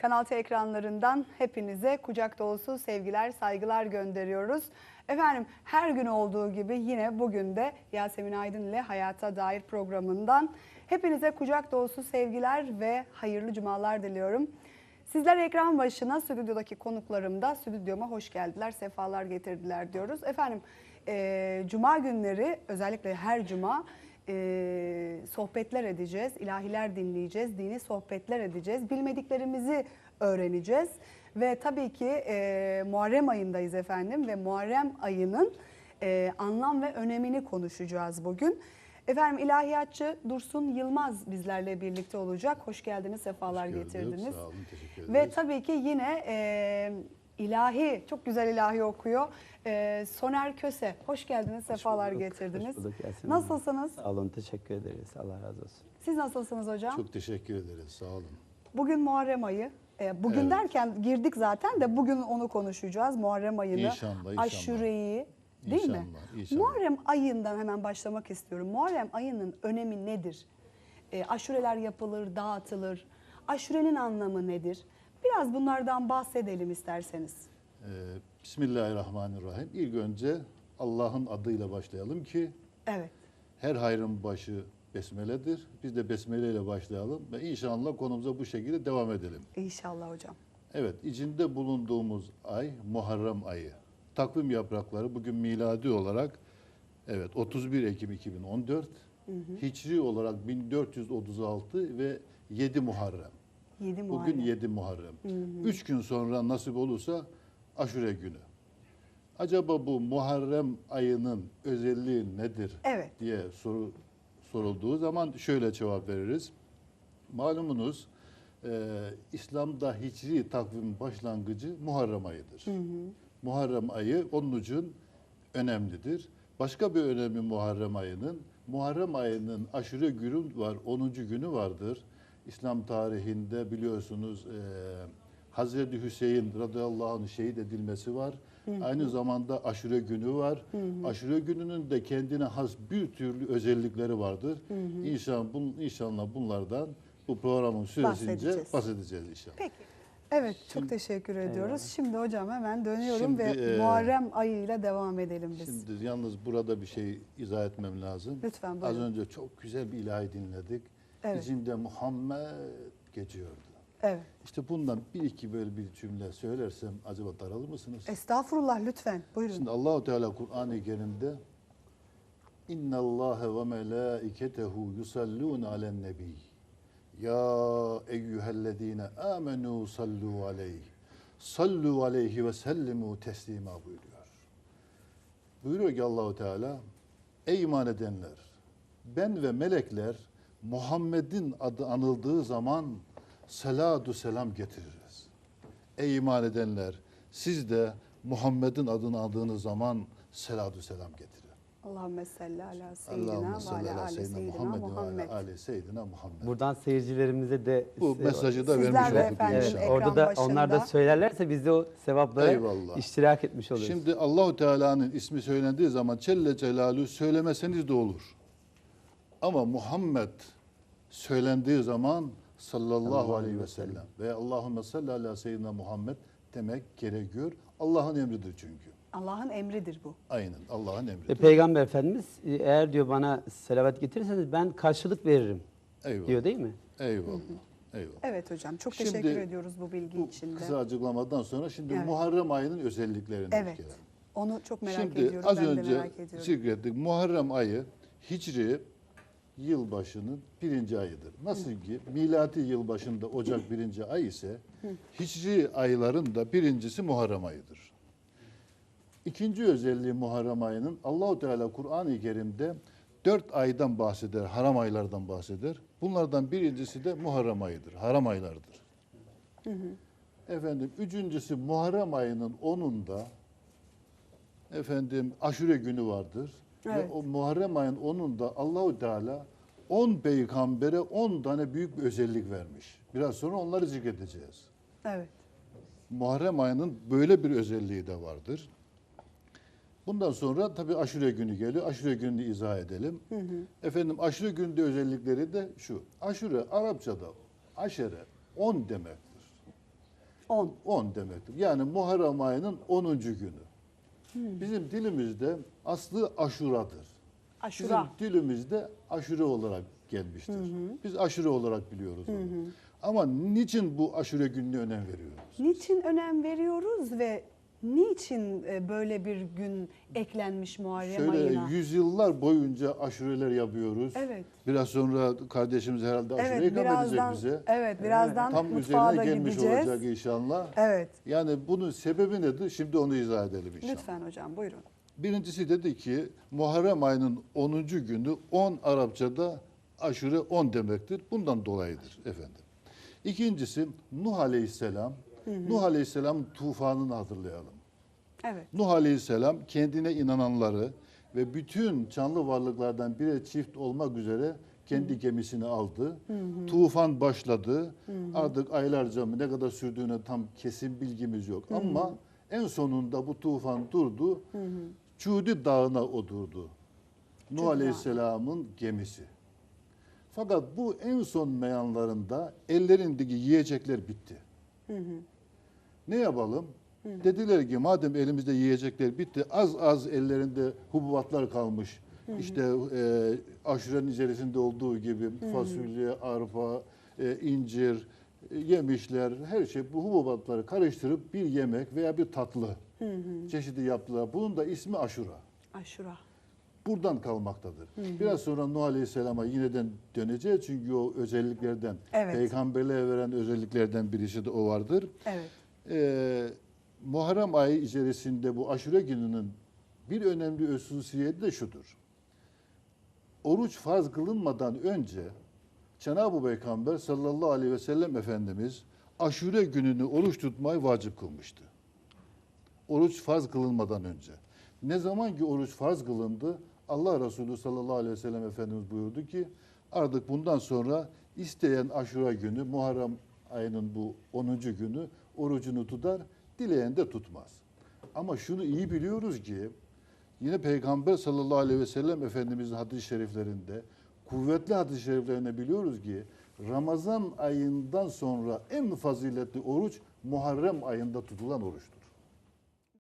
Kanal T ekranlarından hepinize kucak dolusu sevgiler, saygılar gönderiyoruz. Efendim her gün olduğu gibi yine bugün de Yasemin Aydın ile Hayata Dair programından hepinize kucak dolusu sevgiler ve hayırlı cumalar diliyorum. Sizler ekran başına stüdyodaki konuklarım da stüdyoma hoş geldiler, sefalar getirdiler diyoruz. Efendim e, cuma günleri özellikle her cuma e, sohbetler edeceğiz, ilahiler dinleyeceğiz, dini sohbetler edeceğiz, bilmediklerimizi öğreneceğiz. Ve tabii ki e, Muharrem ayındayız efendim ve Muharrem ayının e, anlam ve önemini konuşacağız bugün. Efendim ilahiyatçı Dursun Yılmaz bizlerle birlikte olacak. Hoş geldiniz, sefalar Hoş gördük. getirdiniz. Sağ olun, teşekkür ederiz. Ve tabii ki yine e, ilahi, çok güzel ilahi okuyor. E, Soner Köse, hoş geldiniz, sefalar bulduk, getirdiniz. hoş bulduk Yasemin. Nasılsınız? Sağ olun, teşekkür ederiz. Allah razı olsun. Siz nasılsınız hocam? Çok teşekkür ederiz. Sağ olun. Bugün Muharrem ayı. E, bugün Evet. derken girdik zaten de bugün onu konuşacağız. Muharrem ayını, İnşallah, inşallah. aşureyi değil mi? İnşallah, inşallah. Muharrem ayından hemen başlamak istiyorum. Muharrem ayının önemi nedir? E, aşureler yapılır, dağıtılır. Aşurenin anlamı nedir? Biraz bunlardan bahsedelim isterseniz. Ee, Bismillahirrahmanirrahim. İlk önce Allah'ın adıyla başlayalım ki Evet. her hayrın başı besmeledir. Biz de besmele ile başlayalım ve inşallah konumuza bu şekilde devam edelim. İnşallah hocam. Evet, içinde bulunduğumuz ay Muharrem ayı. Takvim yaprakları bugün miladi olarak evet 31 Ekim 2014, Hicri olarak 1436 ve 7 Muharrem. 7 Muharrem. Bugün 7 Muharrem. Üç gün sonra nasip olursa aşure günü. Acaba bu Muharrem ayının özelliği nedir Evet. diye soru sorulduğu zaman şöyle cevap veririz. Malumunuz e, İslam'da hicri takvim başlangıcı Muharrem ayıdır. Muharrem ayı onun için önemlidir. Başka bir önemi Muharrem ayının, Muharrem ayının aşure günü var, 10. günü vardır. İslam tarihinde biliyorsunuz e, Hazreti Hüseyin radıyallahu anh şehit edilmesi var. Aynı zamanda aşure günü var. Aşure gününün de kendine has bir türlü özellikleri vardır. İnşallah, bun, inşallah bunlardan bu programın süresince Bahsedeceğiz. bahsedeceğiz inşallah. Peki. Evet, çok Şimdi- teşekkür ediyoruz. Şimdi hocam hemen dönüyorum Şimdi, ve e, Muharrem ayıyla devam edelim biz. Şimdi yalnız burada bir şey izah etmem lazım. Lütfen, Az buyurun. önce çok güzel bir ilahi dinledik. Evet. İçinde Muhammed geçiyordu. Evet. İşte bundan bir iki böyle bir cümle söylersem acaba daralır mısınız? Estağfurullah lütfen. Buyurun. Şimdi Allahu Teala Kur'an-ı Kerim'de İnna Allahe ve melaiketehu yusallun alen nebi. Ya eyyühellezine amenu sallu aleyh. Sallu aleyhi ve sellimu teslima buyuruyor. Buyuruyor ki Allahu Teala Ey iman edenler ben ve melekler Muhammed'in adı anıldığı zaman selatu selam getiririz. Ey iman edenler siz de Muhammed'in adını andığınız zaman selatu selam getirin. Allahümme salli ala seyyidina Allahümme salli ala ala seyyidina Muhammed ve Muhammed. ala ali seyyidina Muhammed. Buradan seyircilerimize de Bu mesajı da vermiş olduk efendim, inşallah. orada da başında. onlar da söylerlerse biz de o sevaplara Eyvallah. iştirak etmiş oluruz. Şimdi Allahu Teala'nın ismi söylendiği zaman Celle Celaluhu söylemeseniz de olur. Ama Muhammed söylendiği zaman sallallahu aleyhi ve sellem ve Allahümme salli ala seyyidina Muhammed demek gerekiyor. Allah'ın emridir çünkü. Allah'ın emridir bu. Aynen Allah'ın Ve emridir. Peygamber Efendimiz e, eğer diyor bana selavat getirirseniz ben karşılık veririm Eyvallah. diyor değil mi? Eyvallah. Eyvallah. Evet hocam çok Şimdi teşekkür ediyoruz bu bilgi Bu için de. kısa açıklamadan sonra şimdi Evet. Muharrem ayının özelliklerine Evet. gelelim. Onu çok merak Şimdi ediyorum. az ben önce merak ediyorum. zikrettik. Muharrem ayı Hicri yılbaşının birinci ayıdır. Nasıl ki miladi yılbaşında Ocak birinci ay ise Hicri ayların da birincisi Muharrem ayıdır. İkinci özelliği Muharrem ayının Allahu Teala Kur'an-ı Kerim'de dört aydan bahseder, haram aylardan bahseder. Bunlardan birincisi de Muharrem ayıdır, haram aylardır. Efendim üçüncüsü Muharrem ayının onunda efendim aşure günü vardır. Evet. Ve o Muharrem ayın onunda Allahu Teala 10 peygambere 10 tane büyük bir özellik vermiş. Biraz sonra onları zikredeceğiz. Evet. Muharrem ayının böyle bir özelliği de vardır. Bundan sonra tabii aşure günü geliyor. Aşure gününü izah edelim. Efendim aşure gününde özellikleri de şu. Aşure Arapçada aşere 10 demektir. 10. 10 demektir. Yani Muharrem ayının 10. günü. Hmm. Bizim dilimizde aslı aşuradır. Aşura. Bizim dilimizde aşure olarak gelmiştir. Biz aşure olarak biliyoruz onu. Ama niçin bu aşure gününe önem veriyoruz? Niçin önem veriyoruz ve niçin e, böyle bir gün eklenmiş Muharrem Şöyle ayına? yüzyıllar boyunca aşureler yapıyoruz. Evet. Biraz sonra kardeşimiz herhalde aşure Evet, ikram edecek bize. evet birazdan Tam mutfağa da üzerine gelmiş gideceğiz. olacak inşallah. Evet. Yani bunun sebebi nedir? Şimdi onu izah edelim inşallah. Lütfen hocam buyurun. Birincisi dedi ki Muharrem ayının 10. günü 10 Arapçada aşure 10 demektir. Bundan dolayıdır efendim. İkincisi Nuh Aleyhisselam. Nuh Aleyhisselam tufanını hatırlayalım. Evet. Nuh Aleyhisselam kendine inananları ve bütün canlı varlıklardan bire çift olmak üzere kendi gemisini aldı. Tufan başladı. Artık aylarca mı ne kadar sürdüğüne tam kesin bilgimiz yok. Ama en sonunda bu tufan durdu. Cudi Dağı'na oturdu. Nuh. Aleyhisselam'ın gemisi. Fakat bu en son meyanlarında ellerindeki yiyecekler bitti. Ne yapalım? Dediler ki madem elimizde yiyecekler bitti az az ellerinde hububatlar kalmış. İşte e, aşurenin içerisinde olduğu gibi fasulye, arpa, e, incir, e, yemişler her şey bu hububatları karıştırıp bir yemek veya bir tatlı çeşidi yaptılar. Bunun da ismi aşura Aşura. buradan kalmaktadır. Biraz sonra Nuh Aleyhisselam'a yineden döneceğiz çünkü o özelliklerden, Evet. peygamberliğe veren özelliklerden birisi de o vardır. Evet. Ee, Muharrem ayı içerisinde bu aşure gününün bir önemli hususiyeti de şudur. Oruç farz kılınmadan önce Cenab-ı Peygamber sallallahu aleyhi ve sellem Efendimiz aşure gününü oruç tutmayı vacip kılmıştı. Oruç farz kılınmadan önce. Ne zaman ki oruç farz kılındı Allah Resulü sallallahu aleyhi ve sellem Efendimiz buyurdu ki artık bundan sonra isteyen aşura günü Muharrem ayının bu 10. günü orucunu tutar, dileyen de tutmaz. Ama şunu iyi biliyoruz ki yine Peygamber sallallahu aleyhi ve sellem Efendimizin hadis-i şeriflerinde kuvvetli hadis-i şeriflerinde biliyoruz ki Ramazan ayından sonra en faziletli oruç Muharrem ayında tutulan oruçtur.